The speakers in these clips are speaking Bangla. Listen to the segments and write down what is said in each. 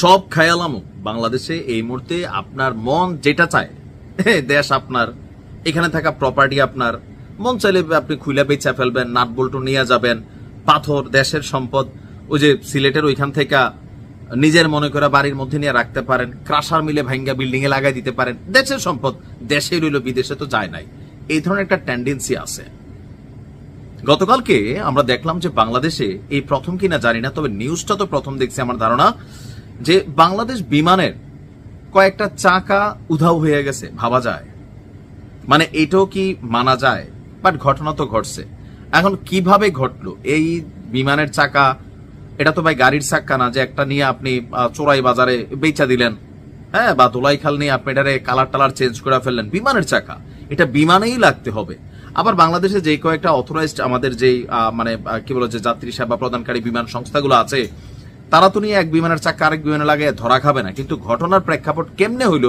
সব খেয়ালামো। বাংলাদেশে এই মুহূর্তে আপনার মন যেটা চায় দেশ আপনার, এখানে থাকা প্রপার্টি আপনার, মন চাইলে আপনি খুলে বেচা ফেলবেন, নাট বল্টু নিয়ে যাবেন, পাথর, দেশের সম্পদ, ওই যে সিলেটের ওইখান থেকে নিজের মনে করে বাড়ির মধ্যে নিয়ে রাখতে পারেন, ক্রাশার মিলে ভাঙ্গা বিল্ডিং এ লাগাই দিতে পারেন, দেশের সম্পদ দেশে রইল, বিদেশে তো যায় নাই। এই ধরনের একটা টেন্ডেন্সি আছে। গতকালকে আমরা দেখলাম যে বাংলাদেশে এই প্রথম কিনা জানি না, তবে নিউজটা তো প্রথম দেখছি, আমার ধারণা। যে বাংলাদেশ বিমানের কয়েকটা চাকা উধাও হয়ে গেছে ভাবা যায়। মানে এটাও কি মানা যায়? বাট ঘটনা তো ঘটছে। এখন কীভাবে ঘটলো? এই বিমানের চাকা এটা তো ভাই গাড়ির চাক্কা না যে একটা নিয়ে আপনি চোরাই বাজারে বেচা দিলেন। হ্যাঁ বা দোলাই খাল নিয়ে আপনি এটারে কালার টালার চেঞ্জ করে ফেললেন। বিমানের চাকা এটা বিমানেই লাগতে হবে। আবার বাংলাদেশে যে কয়েকটা অথরাইজড আমাদের যেই আহ, মানে কি বলে যে যাত্রী সেবা প্রদানকারী বিমান সংস্থাগুলো আছে তারা তো নিয়ে এক বিমানের চাকা আরেক বিমানে লাগে ধরা খাবে না। কিন্তু ঘটনার প্রেক্ষাপট কেমনে হইল?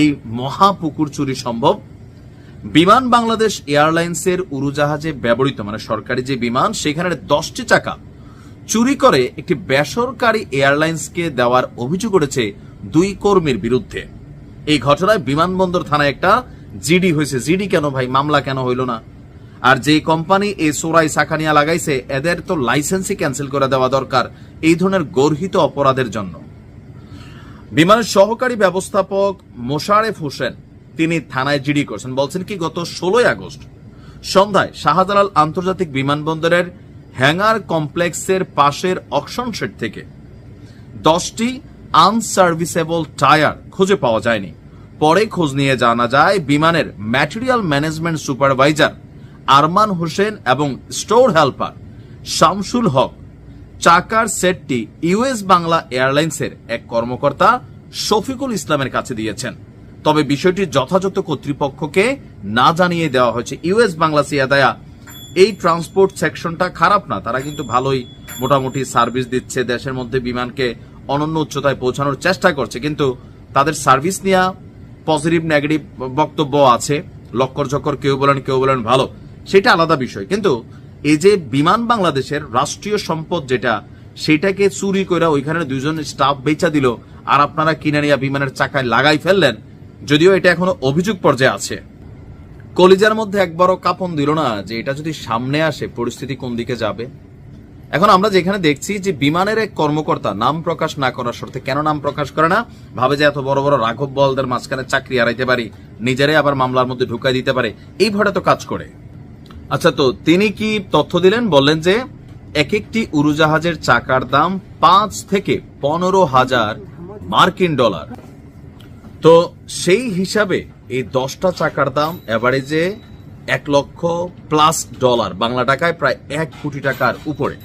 এই মহা পুকুর চুরি সম্ভব? বিমান বাংলাদেশ এয়ারলাইন্সের উড়োজাহাজে ব্যবহৃত মানে সরকারি যে বিমান সেখানে দশটি চাকা চুরি করে একটি বেসরকারি এয়ারলাইন্সকে দেওয়ার অভিযোগ উঠেছে দুই কর্মীর বিরুদ্ধে। এই ঘটনায় বিমানবন্দর থানায় একটা জিডি হয়েছে। জিডি কেন ভাই? মামলা কেন হইল না? আর যে কোম্পানি এই সোরাই সাখানিয়া লাগাইছে, এদের তো লাইসেন্সই ক্যান্সেল করে দেওয়া দরকার এই ধরনের গর্হিত অপরাধের জন্য। বিমানের সহকারী ব্যবস্থাপক মোশারেফ হোসেন, তিনি থানায় জিডি করছেন। বলছেন কি, গত ষোলোই আগস্ট সন্ধ্যায় শাহজালাল আন্তর্জাতিক বিমানবন্দরের হ্যাঙ্গার কমপ্লেক্সের পাশের অকশন শেড থেকে দশটি আনসার্ভিসেবল টায়ার খুঁজে পাওয়া যায়নি। পরে খোঁজ নিয়ে জানা যায়, বিমানের material management supervisor Arman Hossain এবং স্টোর হেল্পার শামসুল হক। চাকার সেটটি ইউএস বাংলা এয়ারলাইন্সের এক কর্মকর্তা শফিকুল ইসলামের কাছে দিয়েছেন। তবে বিষয়টি যথাযথ কর্তৃপক্ষকে না জানিয়ে দেওয়া হয়েছে। ইউএস বাংলা সিয়াদায়া, এই ট্রান্সপোর্ট সেকশনটা খারাপ না, তারা কিন্তু ভালোই মোটামুটি সার্ভিস দিচ্ছে, দেশের মধ্যে বিমানকে অনন্য উচ্চতায় পৌঁছানোর চেষ্টা করছে, কিন্তু তাদের সার্ভিস নিয়ে পজিটিভ, নেগেটিভ বক্তব্য আছে। লক্কর ঝক্কর কেউ বলেন কেউ বলেন ভালো। সেটা আলাদা বিষয়। কিন্তু এই যে বিমান বাংলাদেশের রাষ্ট্রীয় সম্পদ যেটা, সেটাকে চুরি করে ওইখানে দুইজন স্টাফ বেচা দিল আর আপনারা কিনে নিয়ে বিমানের চাকায় লাগাই ফেললেন, যদিও এটা এখনও অভিযোগ পর্যায়ে আছে। কলিজার মধ্যে একবারও কাপন দিল না যে এটা যদি সামনে আসে, পরিস্থিতি কোন দিকে যাবে? এখন আমরা যেখানে দেখছি যে বিমানের এক কর্মকর্তা নাম প্রকাশ না করার শর্তে কেন নাম প্রকাশ করে না? ভাবে যে এত বড় বড় রাঘব বলদের মাঝখানে চাকরি হারাইতে পারি, নিজেরাই আবার মামলার মধ্যে ঢুকাই দিতে পারে, এই ভাবে তো কাজ করে। আচ্ছা তো তিনি কি তথ্য দিলেন? বললেন যে এক একটি উড়োজাহাজের চাকার দাম পাঁচ থেকে পনেরো হাজার মার্কিন ডলার। তো সেই হিসাবে এই দশটা চাকার দাম এভারেজে এক লক্ষ প্লাস ডলার বাংলা টাকায় প্রায় এক কোটি টাকার উপরে।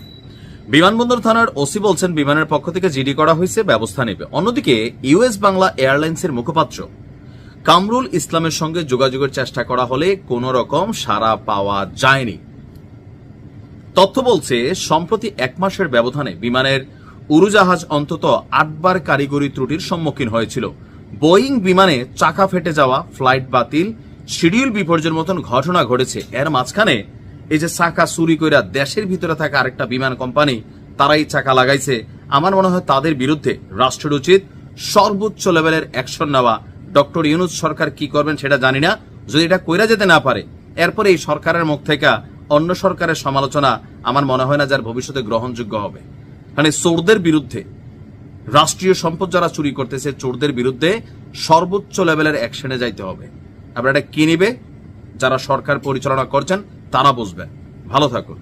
বিমানবন্দর থানার ওসি বলছেন, বিমানের পক্ষ থেকে জিডি করা হয়েছে, ব্যবস্থা নেবে। অন্যদিকে ইউএস বাংলা এয়ারলাইন্সের মুখপাত্র কামরুল ইসলামের সঙ্গে যোগাযোগের চেষ্টা করা হলে কোনো রকম সাড়া পাওয়া যায়নি। তথ্য বলছে, সম্প্রতি এক মাসের ব্যবধানে বিমানের উড়োজাহাজ অন্তত আটবার কারিগরি ত্রুটির সম্মুখীন হয়েছিল। বোয়িং বিমানে চাকা ফেটে যাওয়া, ফ্লাইট বাতিল, শিডিউল বিপর্যয়ের মতন ঘটনা ঘটেছে। এর মাঝখানে এই যে চাকা চুরি কইরা দেশের ভিতরে থাকা আরেকটা বিমান কোম্পানি, তারাই চাকা লাগাইছে। আমার মনে হয় তাদের বিরুদ্ধে রাষ্ট্রের উচিত সর্বোচ্চ লেভেলের অ্যাকশন নেওয়া ডক্টর ইউনুস সরকার কি করবেন সেটা জানি না। যদি এটা কইরা যেতে না পারে, এরপরে এই সরকারের মুখ থেকে অন্য সরকারের সমালোচনা আমার মনে হয় না যার ভবিষ্যতে গ্রহণযোগ্য হবে। মানে চোরদের বিরুদ্ধে, রাষ্ট্রীয় সম্পদ যারা চুরি করতেছে, চোরদের বিরুদ্ধে সর্বোচ্চ লেভেলের অ্যাকশনে যাইতে হবে। আপনারা এটা কি নিবে? যারা সরকার পরিচালনা করছেন, তারা বুঝবেন। ভালো থাকুন।